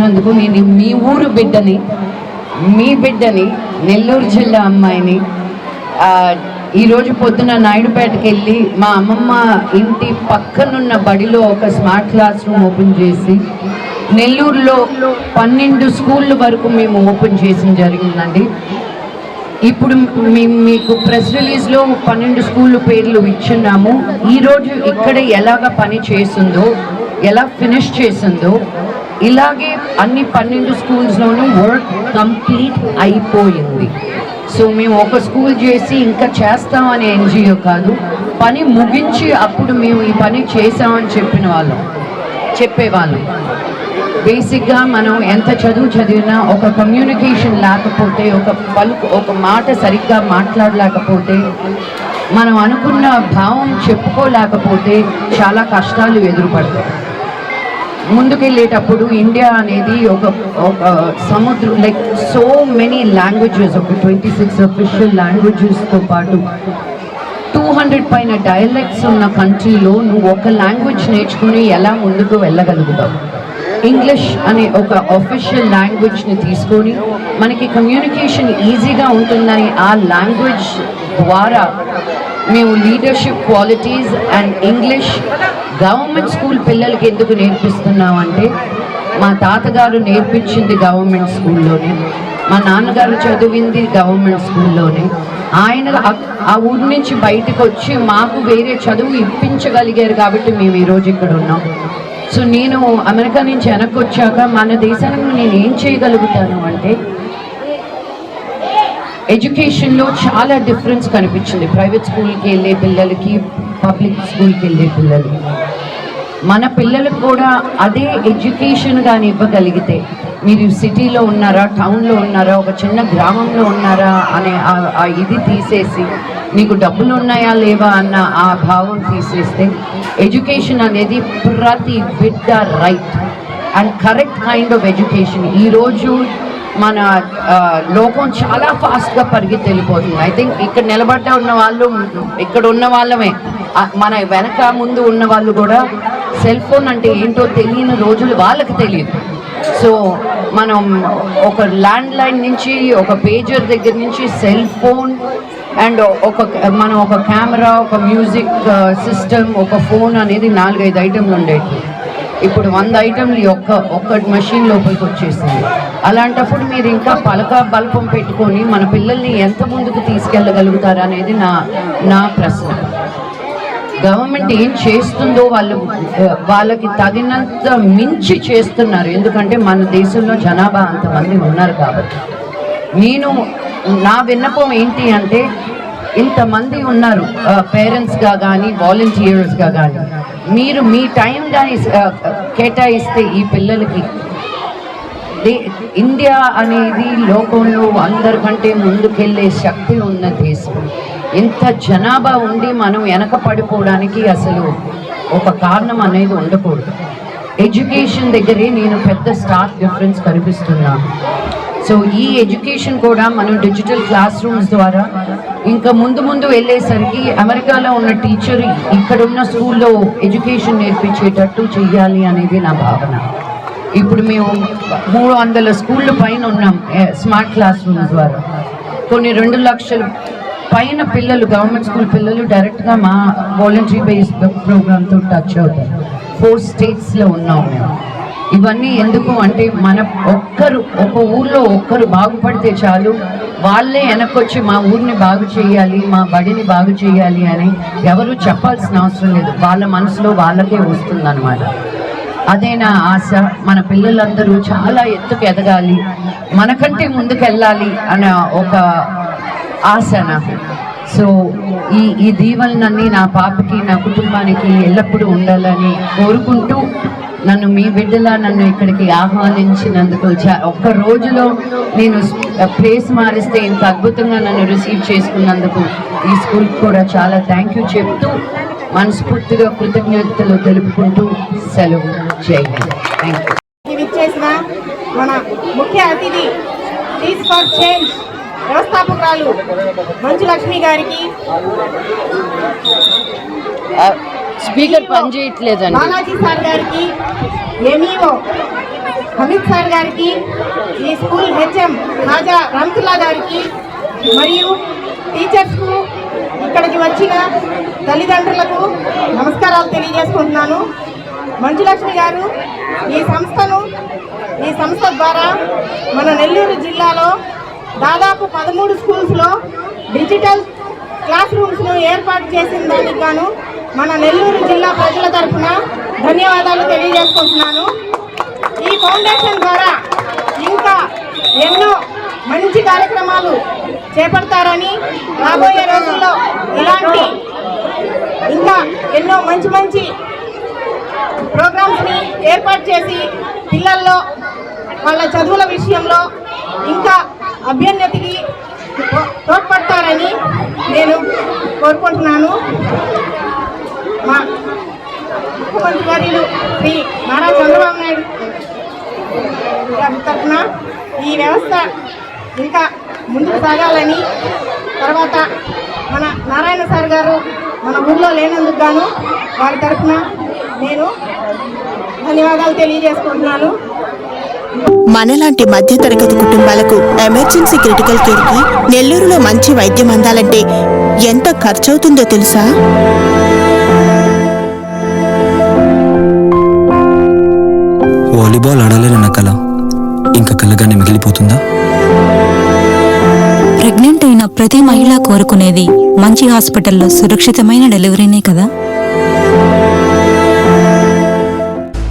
చేసినందుకు నేను మీ ఊరు బిడ్డని మీ బిడ్డని నెల్లూరు జిల్లా అమ్మాయిని ఈరోజు పొద్దున నాయుడుపేటకి వెళ్ళి మా అమ్మమ్మ ఇంటి పక్కనున్న బడిలో ఒక స్మార్ట్ క్లాస్ రూమ్ ఓపెన్ చేసి నెల్లూరులో పన్నెండు స్కూళ్ళ వరకు మేము ఓపెన్ చేసిన జరిగిందండి. ఇప్పుడు మేము మీకు ప్రెస్ రిలీజ్లో పన్నెండు స్కూళ్ళ పేర్లు ఇచ్చున్నాము. ఈరోజు ఇక్కడ ఎలాగ పని చేసిందో ఎలా ఫినిష్ చేసిందో ఇలాగే అన్ని పన్నెండు స్కూల్స్లోనూ వర్క్ కంప్లీట్ అయిపోయింది. సో మేము ఒక స్కూల్ చేసి ఇంకా చేస్తామనే ఎన్జిఓ కాదు పని ముగించి అప్పుడు మేము ఈ పని చేసామని చెప్పిన వాళ్ళం చెప్పేవాళ్ళం. బేసిక్గా మనం ఎంత చదువు చదివినా ఒక కమ్యూనికేషన్ లేకపోతే ఒక పలుకు ఒక మాట సరిగ్గా మాట్లాడలేకపోతే మనం అనుకున్న భావం చెప్పుకోలేకపోతే చాలా కష్టాలు ఎదురుపడతాయి. ముందుకెళ్ళేటప్పుడు ఇండియా అనేది ఒక ఒక సముద్రం లైక్ సో మెనీ లాంగ్వేజెస్ ఒక ట్వంటీ సిక్స్ అఫీషియల్ లాంగ్వేజెస్తో పాటు టూ హండ్రెడ్ పైన డైలెక్ట్స్ ఉన్న కంట్రీలో నువ్వు ఒక లాంగ్వేజ్ నేర్చుకుని ఎలా ముందుకు వెళ్ళగలుగుతావు? ఇంగ్లీష్ అనే ఒక అఫీషియల్ లాంగ్వేజ్ని తీసుకొని మనకి కమ్యూనికేషన్ ఈజీగా ఉంటుందని ఆ లాంగ్వేజ్ ద్వారా మేము leadership qualities and English government school పిల్లలకి ఎందుకు నేర్పిస్తున్నాం అంటే మా తాతగారు నేర్పించింది గవర్నమెంట్ స్కూల్లోనే మా నాన్నగారు చదివింది గవర్నమెంట్ స్కూల్లోనే ఆయన ఆ- ఆ ఊరి నుంచి బయటకు వచ్చి మాకు వేరే చదువు ఇప్పించగలిగారు కాబట్టి మేము ఈరోజు ఇక్కడ ఉన్నాం. సో నేను అమెరికా నుంచి వెనక్కి వచ్చాక మన దేశానికి నేను ఏం చేయగలుగుతాను అంటే ఎడ్యుకేషన్లో చాలా డిఫరెన్స్ కనిపించింది. ప్రైవేట్ స్కూల్కి వెళ్ళే పిల్లలకి పబ్లిక్ స్కూల్కి వెళ్ళే పిల్లలకి. మన పిల్లలకు కూడా అదే ఎడ్యుకేషన్ కానీ ఇవ్వగలిగితే మీరు సిటీలో ఉన్నారా టౌన్లో ఉన్నారా ఒక చిన్న గ్రామంలో ఉన్నారా అనే ఆ- ఇది తీసేసి మీకు డబ్బులు ఉన్నాయా లేవా అన్న ఆ భావం తీసేస్తే ఎడ్యుకేషన్ అనేది ప్రతి బిడ్డ right. And correct kind of education. ఈరోజు మన లోకం చాలా ఫాస్ట్గా పరిగెత్తి వెళ్ళిపోతుంది ఐ థింక్ ఇక్కడ నిలబడ్డా ఉన్న వాళ్ళు ఇక్కడ ఉన్న వాళ్ళమే. మన వెనక ముందు ఉన్న వాళ్ళు కూడా సెల్ ఫోన్ అంటే ఏంటో తెలియని రోజులు వాళ్ళకి తెలియదు. సో మనం ఒక ల్యాండ్ లైన్ నుంచి ఒక పేజర్ దగ్గర నుంచి సెల్ ఫోన్ అండ్ ఒక మనం ఒక కెమెరా ఒక మ్యూజిక్ సిస్టమ్ ఒక ఫోన్ అనేది నాలుగైదు ఐటెంలు ఉండేవి ఇప్పుడు వంద ఐటెంలు ఒక్క ఒక్కటి మెషిన్ లోపలికి వచ్చేసింది. అలాంటప్పుడు మీరు ఇంకా పలక బల్పం పెట్టుకొని మన పిల్లల్ని ఎంత ముందుకు తీసుకెళ్ళగలుగుతారు అనేది నా నా ప్రశ్న. గవర్నమెంట్ ఏం చేస్తుందో వాళ్ళు వాళ్ళకి తగినంత మించి చేస్తున్నారు. ఎందుకంటే మన దేశంలో జనాభా అంతమంది ఉన్నారు కాబట్టి. నేను నా విన్నపం ఏంటి అంటే ఇంతమంది ఉన్నారు పేరెంట్స్గా కానీ వాలంటీర్స్గా కానీ మీరు మీ టైం కానీ కేటాయిస్తే ఈ పిల్లలకి. ఇండియా అనేది లోకంలో అందరికంటే ముందుకెళ్ళే శక్తి ఉన్న దేశం. ఇంత జనాభా ఉండి మనం వెనక పడిపోవడానికి అసలు ఒక కారణం అనేది ఉండకూడదు. ఎడ్యుకేషన్ దగ్గరే నేను పెద్ద స్టార్ డిఫరెన్స్ కనిపిస్తున్నాను. సో ఈ ఎడ్యుకేషన్ కూడా మనం డిజిటల్ క్లాస్ రూమ్స్ ద్వారా ఇంకా ముందు ముందు వెళ్ళేసరికి అమెరికాలో ఉన్న టీచర్ ఇక్కడున్న స్కూల్లో ఎడ్యుకేషన్ నేర్పించేటట్టు చెయ్యాలి అనేది నా భావన. ఇప్పుడు మేము మూడు వందల స్కూళ్ళ పైన ఉన్నాం స్మార్ట్ క్లాస్ రూమ్స్ ద్వారా. కొన్ని రెండు లక్షల పైన పిల్లలు గవర్నమెంట్ స్కూల్ పిల్లలు డైరెక్ట్గా మా వాలంటరీ బేస్డ్ ప్రోగ్రామ్తో టచ్ అవుతారు. ఫోర్ స్టేట్స్లో ఉన్నాం మేము. ఇవన్నీ ఎందుకు అంటే మన ఒక్కరు ఒక ఊర్లో ఒక్కరు బాగుపడితే చాలు. వాళ్ళే వెనకొచ్చి మా ఊరిని బాగు చేయాలి మా బడిని బాగు చేయాలి అని ఎవరు చెప్పాల్సిన అవసరం లేదు. వాళ్ళ మనసులో వాళ్ళకే వస్తుందన్నమాట. అదే నా ఆశ. మన పిల్లలందరూ చాలా ఎత్తుకు ఎదగాలి. మనకంటే ముందుకెళ్ళాలి అనే ఒక ఆశ నాకు. సో ఈ ఈ దీవెనలన్నీ నా పాపకి నా కుటుంబానికి ఎల్లప్పుడూ ఉండాలని కోరుకుంటూ నన్ను మీ బిడ్డలా నన్ను ఇక్కడికి ఆహ్వానించినందుకు చా- ఒక్క రోజులో నేను ప్లేస్ మారిస్తే ఇంత అద్భుతంగా నన్ను రిసీవ్ చేసుకున్నందుకు ఈ స్కూల్కి కూడా చాలా థ్యాంక్ యూ చెప్తూ మనస్ఫూర్తిగా కృతజ్ఞతలు తెలుపుకుంటూ సెలవు. చేయండి థ్యాంక్ యూ మన ముఖ్య అతిథి teas for change వ్యవస్థాపకురాలు Manchu Lakshmi గారికి. స్పీకర్ పనిచేయట్లేదండి బాలాజీ సార్ గారికి ఎంఈఓ అమిత్ సార్ గారికి ఈ స్కూల్ హెచ్ఎం రాజా రామతుల్లా గారికి మరియు టీచర్స్కు ఇక్కడికి వచ్చిన తల్లిదండ్రులకు నమస్కారాలు తెలియజేసుకుంటున్నాను. మంజులక్ష్మి గారు ఈ సంస్థను ఈ సంస్థ ద్వారా మన నెల్లూరు జిల్లాలో దాదాపు పదమూడు స్కూల్స్లో డిజిటల్ క్లాస్ రూమ్స్ను ఏర్పాటు చేసిన దానికి గాను మన నెల్లూరు జిల్లా ప్రజల తరఫున ధన్యవాదాలు తెలియజేసుకుంటున్నాను. ఈ ఫౌండేషన్ ద్వారా ఇంకా ఎన్నో మంచి కార్యక్రమాలు చేపడతారని రాబోయే రోజుల్లో ఇలాంటి ఇంకా ఎన్నో మంచి మంచి ప్రోగ్రామ్స్ని ఏర్పాటు చేసి పిల్లల్లో వాళ్ళ చదువుల విషయంలో ఇంకా అభ్యున్నతికి తోడ్పడతారని కోరుకుంటున్నాను. మా ముఖ్యమంత్రి వర్యులు శ్రీ నారా చంద్రబాబు నాయుడు తరఫున ఈ వ్యవస్థ ఇంకా ముందుకు సాగాలని తర్వాత మన నారాయణ సార్ గారు మన ఊళ్ళో లేనందుకు గాను వారి తరఫున నేను ధన్యవాదాలు తెలియజేసుకుంటున్నాను. మనలాంటి మధ్యతరగతి కుటుంబాలకు ఎమర్జెన్సీ క్రిటికల్ కేర్కి నెల్లూరులో మంచి వైద్యం అందాలంటే ఎంత ఖర్చవుతుందో తెలుసా? వాలీబాల్ ఆడాలని నా కల. ఇంకా కలగానే మిగిలిపోతుందా? ప్రెగ్నెంట్ అయిన ప్రతి మహిళ కోరుకునేది మంచి హాస్పిటల్లో సురక్షితమైన డెలివరీనే కదా?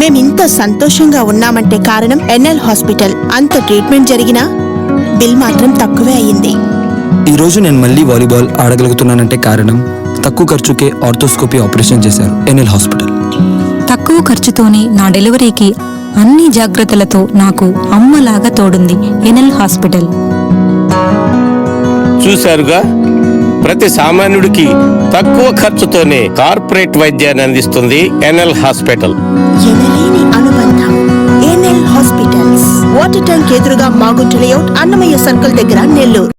మేమింత సంతోషంగా ఉన్నామంటే కారణం ఎన్ఎల్ హాస్పిటల్. అంత ట్రీట్మెంట్ జరిగినా బిల్ మాత్రం తక్కువే అయ్యింది. ఈ రోజు నేను మళ్ళీ వాలీబాల్ ఆడగలుగుతున్నానంటే కారణం తక్కువ ఖర్చుకే ఆర్థోస్కోపీ ఆపరేషన్ చేశారు ఎన్ఎల్ హాస్పిటల్. తక్కువ ఖర్చుతోనే నా డెలివరీకి అన్ని జాగ్రత్తలతో నాకు అమ్మలాగా తోడుంది ఎనల్ హాస్పిటల్. చూశారుగా? ప్రతి సామాన్యుడికి తక్కువ ఖర్చుతోనే కార్పొరేట్ వైద్యాన్ని అందిస్తుంది NL hospital. Hospitals. Water tank ఎదురుగా మాగుంట లేఅవుట్ అన్నమయ్య సర్కిల్ దగ్గర నెల్లూరు.